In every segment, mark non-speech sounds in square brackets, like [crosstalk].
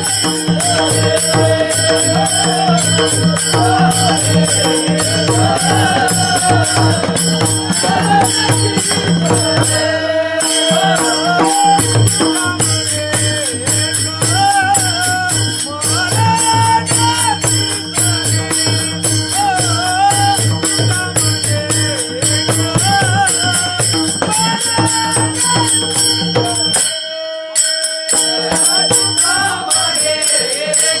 Thank you.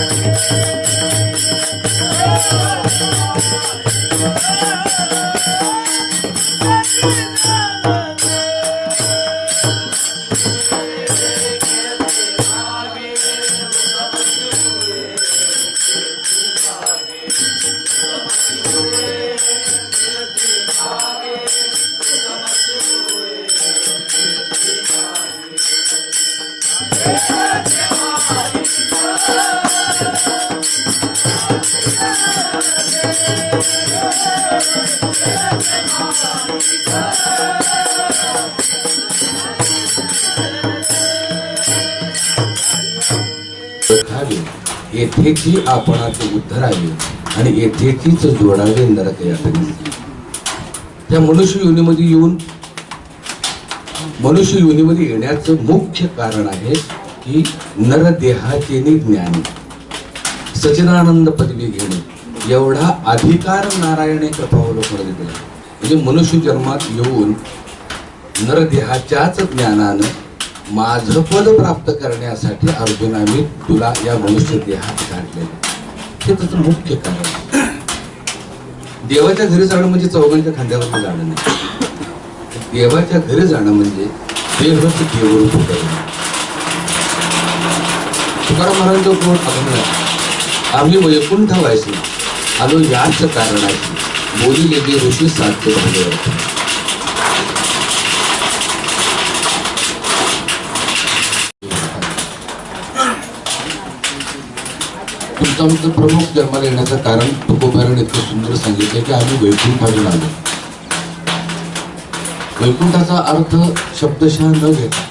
Oh, येथेची आपणाचे उद्धरावे आणि येथेचीच जोडावे नरक यातनी त्या मनुष्य योनीमध्ये येऊन मनुष्य योनीमध्ये येण्याचं मुख्य कारण आहे की नरदेहाचे ज्ञान. सचिदानंद पदवी घेणे. एवढा अधिकार नारायणे कृपावलोकन दिला म्हणजे मनुष्य जन्मात येऊन नरदेहाच्याच ज्ञानानं माझं पद प्राप्त करण्यासाठी अर्जुना मी तुला या मनुष्य देहात काढले हे त्याचं मुख्य कारण देवाच्या घरी जाणं म्हणजे चौघांच्या खांद्यावर जाणं नाही. देवाच्या घरी जाणं म्हणजे देवच देवरूप करणं तुकाराम महाराजांचा कोण? अभंग आम्ही वैकुंठ व्हायचे आलो याच कारणाची बोलिले ऋषी साध्य भागवत तुमचं आमचं प्रमुख जन्माला येण्याचं कारण तुकोबाराने इतकं सुंदर सांगितलं की आम्ही वैकुंठातून आलो वैकुंठाचा अर्थ शब्दशः न घेता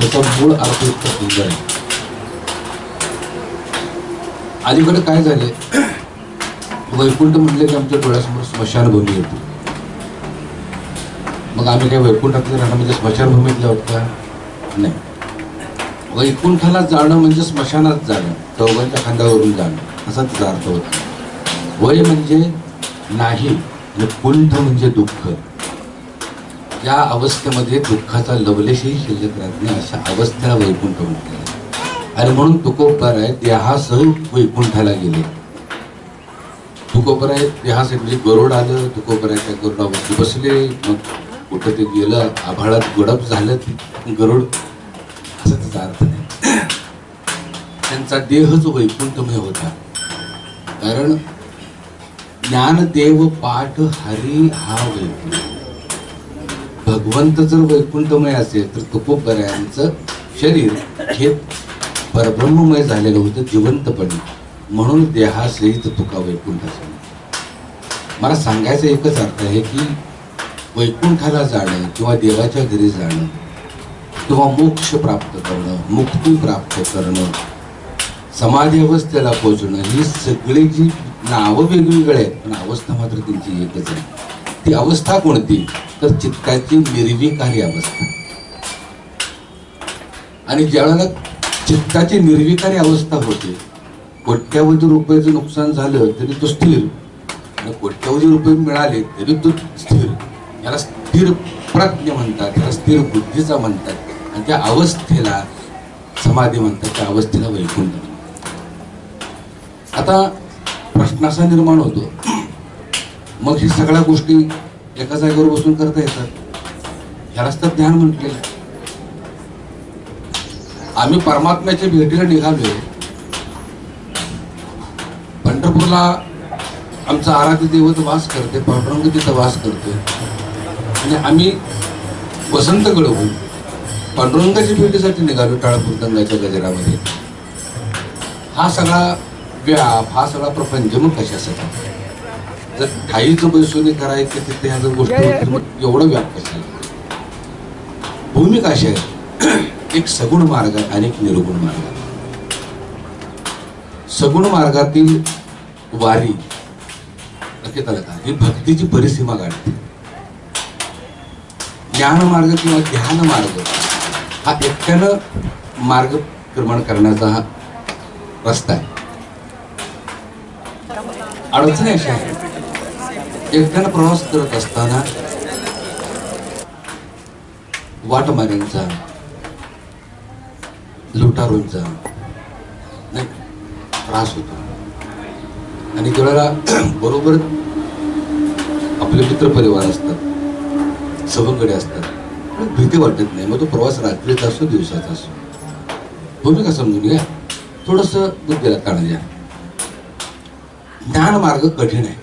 त्याचा मूळ अर्थ इतका सुंदर आहे. अलीकडे काय झाले वैकुंठ म्हटले की आमच्या डोळ्यासमोर स्मशानभूमी येते. मग आम्ही काही वैकुंठातले राहणं म्हणजे स्मशानभूमीतल्या होत का? नाही. वैकुंठाला जाणं म्हणजे स्मशानात जाणं. चौघांच्या खांद्यावरून जाणं. असा अर्थ होता. वय म्हणजे नाही आणि कुंठ म्हणजे दुःख. या अवस्थेमध्ये दुःखाचा लवलेशही शिल्लक राहत नाही अशा अवस्थेला वैकुंठ म्हटलं आहे. आणि म्हणून तुकोबराय देहासह वैकुंठाला गेले. तुकोबराय देहासाठी म्हणजे गरुड आलं तुकोबराय त्या गरुडावरती बसले मग कुठं ते गेलं आभाळात गडप झालं गरुड. असं त्याचा अर्थ नाही त्यांचा देह जो वैकुंठमय होता. कारण ज्ञानदेव पाठ हरी हा वैकुंठ. भगवंत जर वैकुंठमय असेल तर तुकोबऱ्यांचं शरीर हे परब्रह्ममय झालेलं होतं जिवंतपणे. म्हणून देहासहित तुका वैकुंठ असेल मला सांगायचा एकच अर्थ आहे की वैकुंठाला जाणं किंवा देवाच्या घरी जाणं किंवा मोक्ष प्राप्त करणं मुक्ती प्राप्त करणं समाधी अवस्थेला पोहोचणं ही सगळी जी नावं वेगवेगळे आहेत पण अवस्था मात्र त्यांची एकच आहे. ती अवस्था कोणती? तर चित्ताची निर्विकारी अवस्था. आणि ज्यावेळेला चित्ताची निर्विकारी अवस्था होते कोट्यावधी रुपयाचं नुकसान झालं तरी तो स्थिर. आणि कोट्यावधी रुपये मिळाले तरी तो स्थिर. याला स्थिर प्रज्ञ म्हणतात याला स्थिर बुद्धीचा म्हणतात. आणि त्या अवस्थेला समाधी म्हणतात त्या अवस्थेला वैकुंठ म्हणतात. आता प्रश्न असा निर्माण होतो. मग ही सगळ्या गोष्टी एका जागेवर बसून करता येतात. ह्यालाच तर ध्यान म्हटलेलं आहे. आम्ही परमात्म्याच्या भेटीला निघालोय. पंढरपूरला आमचा आराध्य दैवत वास करते पांडुरंग तिथं वास करते म्हणजे आणि आम्ही वसंत गळवून पांडुरंगाच्या भेटीसाठी निघालो टाळपुरतंगाच्या गजरामध्ये. हा सगळा व्याप हा सगळा प्रपंच मग कशासाठी जर ठाईचं बैसोनी करायचं तिथे ह्या जर गोष्टी एवढं व्याप कशाला भूमिका अशी आहे. [clears throat] एक सगुण मार्ग आणि एक निर्गुण मार्ग. सगुण मार्गातील वारी आलं का ही भक्तीची परिसीमा गाठते ज्ञान मार्ग किंवा ध्यान मार्ग हा एकट्यानं मार्गक्रमण करण्याचा हा रस्ता आहे. अडचणी अशा आहेत. एकट्यानं प्रवास करत असताना वाटमाऱ्यांचा लुटारूंचा नाही त्रास होतो. आणि त्यावेळेला [clears throat] बरोबर आपले मित्र परिवार असतात सवंगडे असतात. भीती वाटत नाही. मग तो प्रवास रात्रीचा असो दिवसाचा असो. भूमिका समजून घ्या? थोडस बुद्धीला ताण द्या ज्ञान मार्ग कठीण आहे.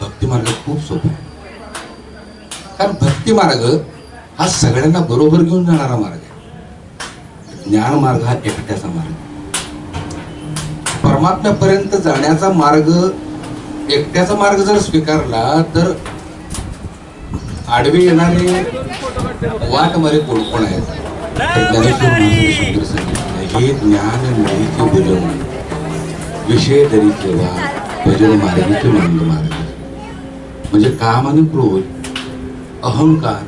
भक्ती मार्ग खूप सोपा आहे. कारण भक्ती मार्ग हा सगळ्यांना बरोबर घेऊन जाणारा मार्ग आहे. ज्ञान मार्ग हा एकट्याचा मार्ग परमात्म्यापर्यंत जाण्याचा मार्ग एकट्याचा मार्ग जर स्वीकारला तर आडवे येणारे वाट मारे कोण कोण आहेत? ज्ञानेश्वर हे ज्ञान निधीचे भजन विषय तरी केला भजन मार्गी तो नंद मार्ग. म्हणजे काम आणि क्रोध अहंकार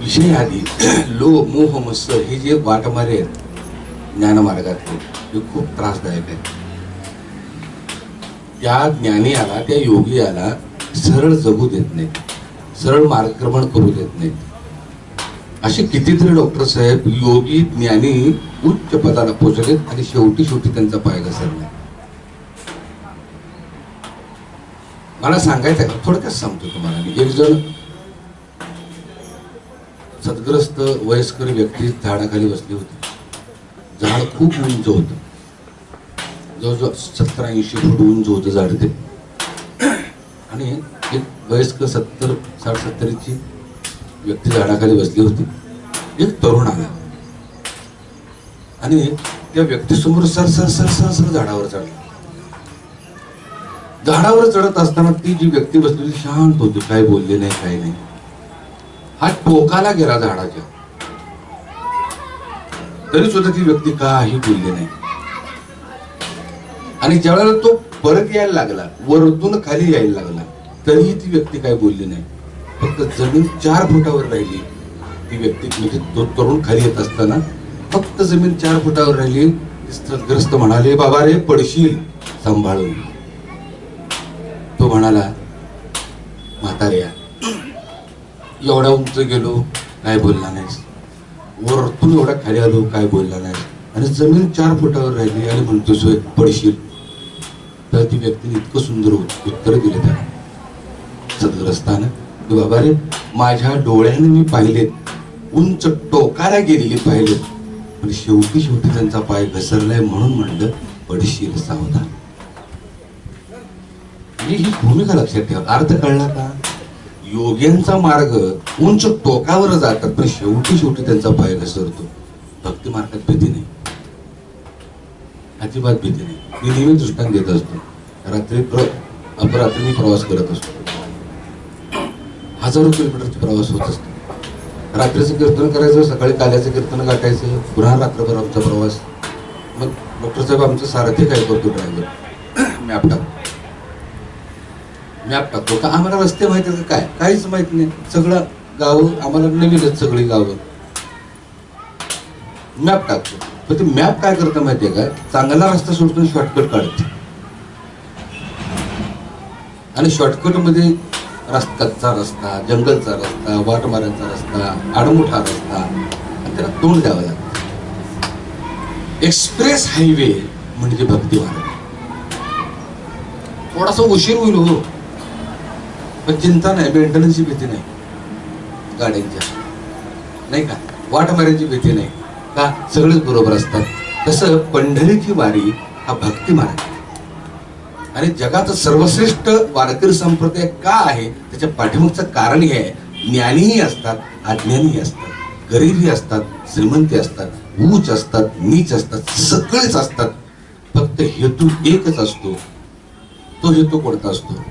विषय आधी [clears throat] लोभ मोह मस्त हे जे वाटमारे आहेत ज्ञानमार्गातले हे खूप त्रासदायक आहेत. त्या ज्ञानी आला त्या योगी आला सरळ जगू देत नाहीत. सरळ मार्गक्रमण करू देत नाहीत. असे कितीतरी डॉक्टर साहेब योगी ज्ञानी उच्च पदाला पोचलेत आणि शेवटी शेवटी त्यांचा पाय घसरला. मला सांगायचं आहे थोडक्यात सांगतो तुम्हाला मी. एक जण सदग्रस्त वयस्कर व्यक्ती झाडाखाली बसली होती. झाड खूप उंच होतं. जवळजवळ सत्तर ऐंशी फूट उंच होतं झाड ते. आणि एक वयस्क सत्तर साठ सत्तरीची व्यक्ती झाडाखाली बसली होती. एक तरुण आला. आणि त्या व्यक्तीसमोर सर सर सर सर सर झाडावर चढला. झाडावर चढत असताना ती जी व्यक्ती बसलेली शांत होती काय बोलली नाही काही नाही. हा टोकाला गेला झाडाच्या. तरी सुद्धा ती व्यक्ती काही बोलली नाही. आणि ज्यावेळेला तो परत यायला लागला वरतून खाली यायला लागला तरीही ती व्यक्ती काय बोलली नाही. फक्त जमीन चार फुटावर राहिली. ती व्यक्ती म्हणजे तो तरुण खाली येत असताना फक्त जमीन चार फुटावर राहिली. ग्रस्त म्हणाले बाबा रे पडशील सांभाळून. म्हणाला म्हाताऱ्या. एवढा उंच गेलो काय बोलला नाहीस. वरतून एवढा खाली आलो काय बोलला नाही आणि जमीन चार फुटावर राहिली आणि म्हणतो सोय पडशील. तर ती व्यक्तीने इतकं सुंदर उत्तर दिले त्या सदग्रस्तानं की बाबा रे माझ्या डोळ्याने मी पाहिलेत. उंच टोकाला गेलेली पाहिलेत. पण शेवटी शेवटी त्यांचा पाय घसरलाय म्हणून म्हणलं पडशील सावधान. ही ही भूमिका लक्षात ठेवा? अर्थ कळला का? योग्यांचा मार्ग उंच टोकावर जातात पण शेवटी शेवटी त्यांचा पाय घसरतो. भक्ती मार्गात भीती नाही. अजिबात भीती नाही. मी नेहमी दृष्टांत देत असतो. रात्री प्र अपरात्री मी प्रवास करत असतो. हजारो किलोमीटरचा प्रवास होत असतो. रात्रीचं कीर्तन करायचं सकाळी काल्याचं कीर्तन गाठायचं पुन्हा रात्रभर आमचा प्रवास. मग डॉक्टर साहेब आमचं सारथी काय करतो ड्रायव्हर मॅप टाकतो मॅप टाकतो का आम्हाला रस्ते माहिती आहेत का काय? काहीच माहीत नाही. सगळं गाव आम्हाला नवीनच सगळी गावं. मॅप टाकतो पण ते मॅप काय करतं माहितीये का? चांगला रस्ता सोडून शॉर्टकट काढते. आणि शॉर्टकटमध्ये रस्त्याचा रस्ता जंगलचा रस्ता वाटमाऱ्यांचा रस्ता आडमुठा रस्ता त्याला तोंड द्यावं लागतं. एक्सप्रेस हायवे म्हणजे भक्ती मार्ग थोडासा उशीर होईल हो. पण चिंता नाही मेंटेनन्सची भीती नाही. गाड्यांच्या. नाही का? वाट मारायची भीती नाही. का? सगळेच बरोबर असतात. तसं पंढरीची वारी हा भक्ती मार्ग आणि जगात सर्वश्रेष्ठ वारकरी संप्रदाय का आहे? त्याच्या पाठीमागचं कारण हे आहे. ज्ञानीही असतात अज्ञानीही असतात. गरीबही असतात श्रीमंती असतात ऊच असतात नीच असतात सगळेच असतात. फक्त हेतू एकच असतो. तो हेतू कोणता असतो?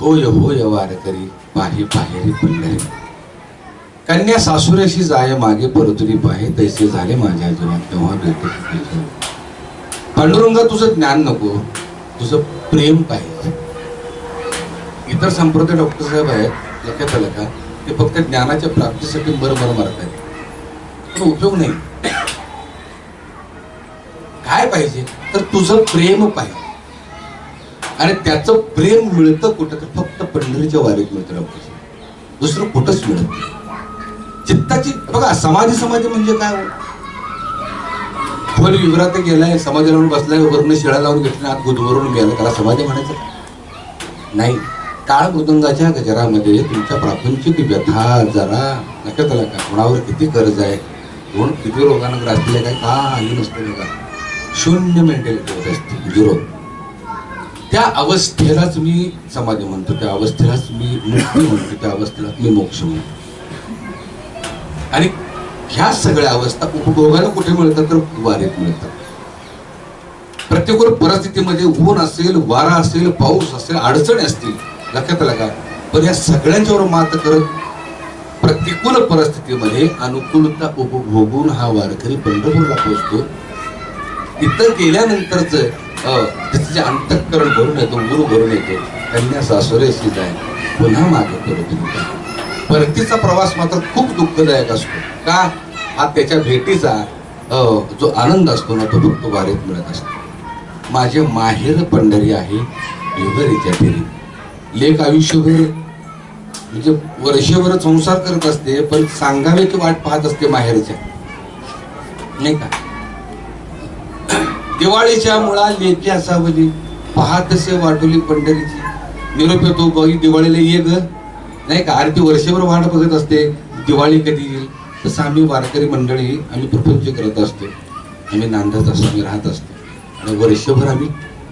होय होय वारकरी पाहे पाहेरी पंढरी. कन्या सासुऱ्याशी जाय मागे परतुरी पाहे तैसे झाले माझ्या जीवनात तेव्हा भेटतो पांडुरंगा तुझं ज्ञान नको तुझं प्रेम पाहिजे. इतर संप्रदाय डॉक्टर साहेब आहेत लक्षात आलं का ते फक्त ज्ञानाच्या प्राप्तीसाठी बरं बरं मारतात पण उपयोग नाही. काय पाहिजे? तर तुझं प्रेम पाहिजे. आणि त्याचं प्रेम मिळतं कुठं तर फक्त पंढरीच्या वारीत मिळतं डॉक्टर दुसरं कुठंच मिळत चित्ताची बघा समाधी समाधी म्हणजे काय हो? खोल विवरात गेलाय समाधी लावून बसलाय वरून शिळा लावून घेतला आत गुदवरून गेला त्याला समाधी म्हणायचं नाही. काळ मृदंगाच्या गजरामध्ये तुमच्या प्रापंचिक व्यथा जरा लक्षात आला का? कोणावर किती कर्ज आहे? कोण किती रोगानं दिले काय काही नसते बघा. शून्य मेंटॅलिटी होत असते झिरो त्या अवस्थेलाच मी समाधी म्हणतो त्या अवस्थेलाच मी मुक्ती म्हणतो त्या अवस्थेलाच मी मोक्ष म्हणतो. आणि ह्या सगळ्या अवस्था उपभोगाला कुठे मिळतात तर वारीत मिळतात. प्रत्येक परिस्थितीमध्ये ऊन असेल वारा असेल पाऊस असेल अडचणी असतील लक्षात आलं का? पण या सगळ्यांच्यावर मात करत प्रतिकूल परिस्थितीमध्ये अनुकूलता उपभोगून हा वारकरी पंढरपूरला पोहोचतो. इथं गेल्यानंतरच त्याचं जे अंतःकरण भरून येतो गुरु भरून येतो कन्या सुरेस्कृत आहे पुन्हा मागे करत परतीचा प्रवास मात्र खूप दुःखदायक असतो. का? हा त्याच्या भेटीचा जो आनंद असतो ना तो फक्त वारीत मिळत असतो. माझे माहेर पंढरी आहे युगरीच्या फेरी. लेख आयुष्यभर म्हणजे वर्षभर संसार करत असते पण सांगावे की वाट पाहत असते माहेरच्या. नाही का? दिवाळीच्या मुळा लेखी असावली म्हणजे पाहतसे वाटोली पंढरीची. निरोप येतो बघी दिवाळीला ये ग. नाही का आरती वर्षभर वाट बघत असते. दिवाळी कधी येईल? तसं आम्ही वारकरी मंडळी आम्ही प्रपंच करत असतो. आम्ही नांदत असतो आम्ही राहत असतो. आणि वर्षभर आम्ही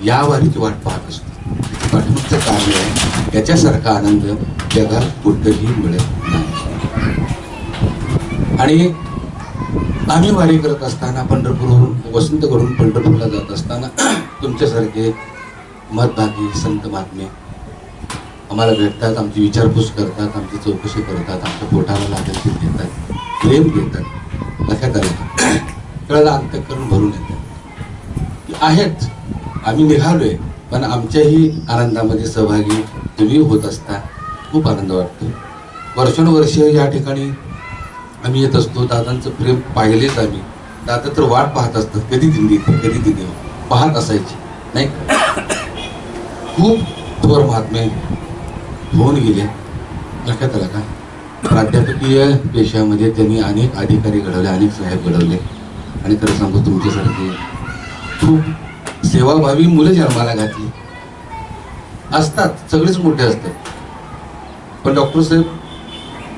या वारीची वाट पाहत असतो. त्याचं पाठीमागचं कारण आहे याच्यासारखा आनंद जगात कुठंही मिळत नाही. आणि आम्ही वारी करत असताना पंढरपूरवरून वसंतकडून पंढरपूरला जात असताना तुमच्यासारखे मतभागी संत महात्मे आम्हाला भेटतात आमची विचारपूस करतात आमची चौकशी करतात आमच्या पोटाला लागेल ते घेतात प्रेम देतात लक्षात आलं कळलं अंतकरण भरून येतात आहेत आम्ही निघालोय पण आमच्याही आनंदामध्ये सहभागी तुम्ही होत असता. खूप आनंद वाटतो. वर्षानुवर्ष या ठिकाणी आम्ही येत असतो दादांचं प्रेम पाहिलेच आम्ही. दादा तर वाट पाहत असतात कधी दिंडी कधी दिंडी पाहत असायची नाही खूप थोर महात्मे होऊन गेले. लक्षात आलं का? प्राध्यापकीय पेशामध्ये त्यांनी अनेक अधिकारी घडवले अनेक साहेब घडवले. आणि खरं सांगू तुमच्यासारखे खूप सेवाभावी मुलं जन्माला घातली. असतात सगळेच मोठे असतात. पण डॉक्टर साहेब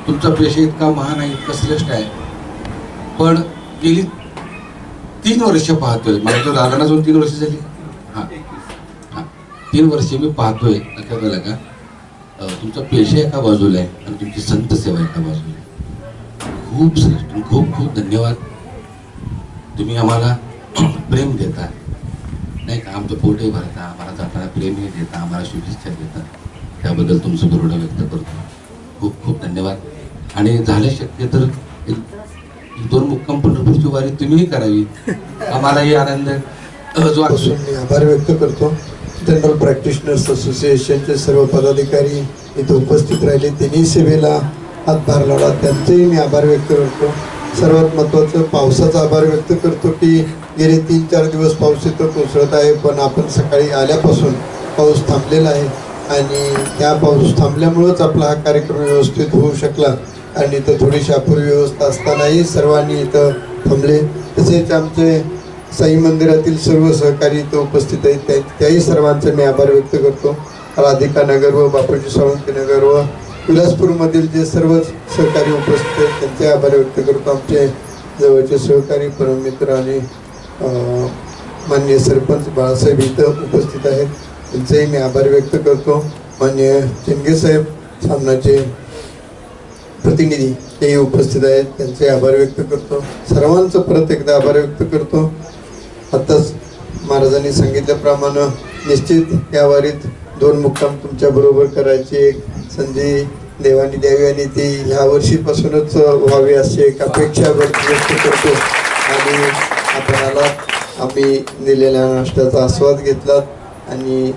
तुमचा पेशा इतका महान आहे इतका श्रेष्ठ आहे. पण गेली तीन वर्ष पाहतोय. माझ्या तो दादांना जाऊन तीन वर्ष झाली. हा. हां. तीन वर्ष मी पाहतोय. लक्षात आलं का? तुमचा पेशा एका बाजूला आहे आणि तुमची संत सेवा एका बाजूला आहे. खूप श्रेष्ठ. खूप खूप धन्यवाद. तुम्ही आम्हाला [clears throat] प्रेम देता. नाही का? आमचं पोटही भरता. आम्हाला जाताना प्रेमही देता. आम्हाला शुभेच्छा देता. त्याबद्दल तुमचं गरुडा व्यक्त करतो. खूप खूप धन्यवाद. आणि झालं शक्य तर एक दोन मुक्काम पंढरपूरची वारी तुम्हीही करावी. आम्हालाही आनंद जो मी आभार व्यक्त करतो. जनरल प्रॅक्टिशनर्स असोसिएशनचे सर्व पदाधिकारी इथे उपस्थित राहिले. त्यांनी सेवेला हातभार लावला. त्यांचेही मी आभार व्यक्त करतो. सर्वात महत्त्वाचं पावसाचा आभार व्यक्त करतो की गेले तीन चार दिवस पाऊस इथं कोसळत आहे पण आपण सकाळी आल्यापासून पाऊस थांबलेला आहे. आणि त्या पाऊस थांबल्यामुळंच आपला हा कार्यक्रम व्यवस्थित होऊ शकला. आणि इथं थोडीशी अपुरी व्यवस्था असतानाही सर्वांनी इथं थांबले. तसेच आमचे साई मंदिरातील सर्व सहकारी इथं उपस्थित आहेत. त्या त्याही सर्वांचे मी आभार व्यक्त करतो. राधिका नगर व बापूजी सावंत नगर व विलासपूरमधील जे सर्व सहकारी उपस्थित आहेत त्यांचे आभार व्यक्त करतो. आमचे जवळचे सहकारी परममित्र आणि मान्य माननीय सरपंच बाळासाहेब इथं उपस्थित आहेत. त्यांचेही मी आभार व्यक्त करतो. मान्य चेंगे साहेब सामनाचे प्रतिनिधी तेही उपस्थित आहेत. त्यांचे आभार व्यक्त करतो. सर्वांचं परत एकदा आभार व्यक्त करतो. आत्ताच महाराजांनी सांगितल्याप्रमाणे निश्चित या वारीत दोन मुक्काम तुमच्या बरोबर करायची. एक संधी देवानी द्यावी आणि ती ह्या वर्षीपासूनच व्हावी अशी एक अपेक्षा व्यक्त करतो. आणि आपणाला आम्ही दिलेल्या नाश्त्याचा आस्वाद घेतला आणि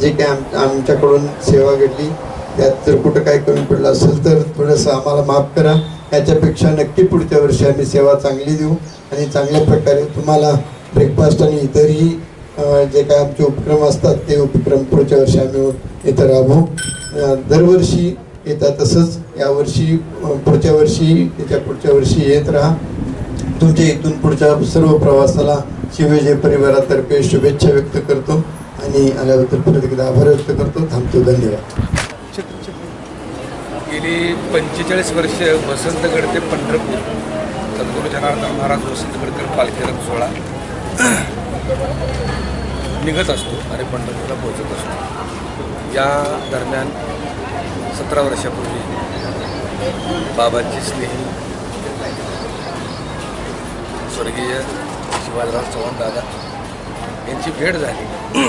जे काही आम आमच्याकडून सेवा घडली त्यात जर कुठं काय कमी पडलं असेल तर थोडंसं आम्हाला माफ करा. याच्यापेक्षा नक्की पुढच्या वर्षी आम्ही सेवा चांगली देऊ आणि चांगल्या प्रकारे तुम्हाला ब्रेकफास्ट आणि इतरही जे काय आमचे उपक्रम असतात ते उपक्रम पुढच्या वर्षी आम्ही इथं राबवू. दरवर्षी येतात तसंच यावर्षी पुढच्या वर्षी त्याच्या पुढच्या वर्षी येत राहा. तुमच्या इथून पुढच्या सर्व प्रवासाला शिवजय परिवारातर्फे शुभेच्छा व्यक्त करतो. आणि आल्याबद्दल परत एकदा आभार व्यक्त करतो. थांबतो. धन्यवाद. गेली पंचेचाळीस वर्ष वसंतगड ते पंढरपूर सद्गुरू जनार्दन महाराज वसंतगडकर पालखी रथ सोहळा निघत असतो आणि पंढरपूरला पोहोचत असतो. या दरम्यान सतरा वर्षापूर्वी बाबांची स्नेही स्वर्गीय शिवाजीराव चव्हाण दादा यांची भेट झाली.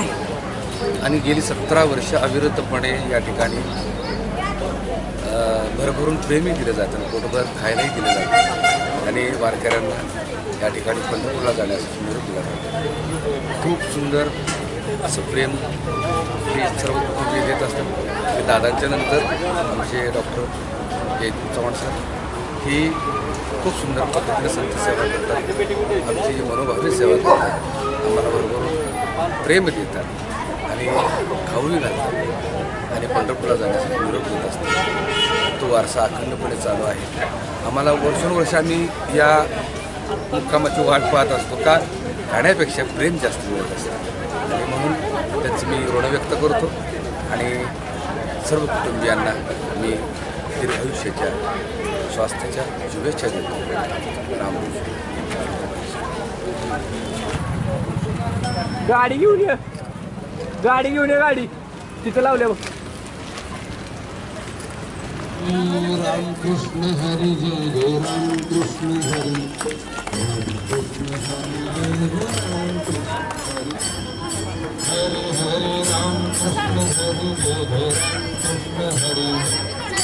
आणि गेली सतरा वर्ष अविरतपणे या ठिकाणी भरभरून प्रेमही दिलं जातं पोटभर खायलाही दिलं जातं आणि वारकऱ्यांना या ठिकाणी पंढरपूरला जाण्यासाठी निरोप दिला जातो. खूप सुंदर असं प्रेम हे सर्व कुटुंबीय देत असतात ते दादांच्या नंतर आमचे डॉक्टर जयदीप चव्हाण सर ही खूप सुंदर पद्धतीने संत सेवा करतात. आमची जी मनोभावी सेवा करतात आम्हाला बरोबर प्रेम देतात आणि खाऊही घालतात. आणि पंढरपूरला जाण्यासाठी निरोप देत असतात तो वारसा अखंडपणे चालू आहे. आम्हाला वर्षानुवर्ष आम्ही या मुक्कामाची वाट पाहत असतो का? खाण्यापेक्षा प्रेम जास्त मिळत असतं. आणि म्हणून त्यांचं मी ऋण व्यक्त करतो आणि सर्व कुटुंबियांना मी दीर्घ आयुष्याच्या स्वास्थ्याच्या शुभेच्छा देतो. राम गाडी घेऊन ये. गाडी घेऊन ये गाडी. तिथं लावल्या बघ. रामकृष्ण हरी जय जय रामकृष्ण हरी हरे हरे रामकृष्ण हरी जय जय रामकृष्ण हरी रामकृष्ण हरी जय जय रामकृष्ण हरी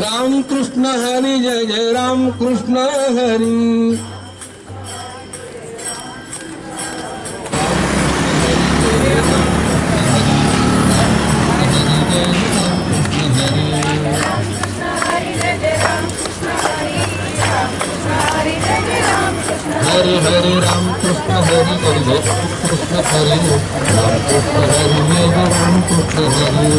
रामकृष्ण हरी जय जय रामकृष्ण हरी। हरे हरे राम कृष्ण हरि जय जय कृष्ण हरि। राम कृष्ण हरि जय राम कृष्ण हरि।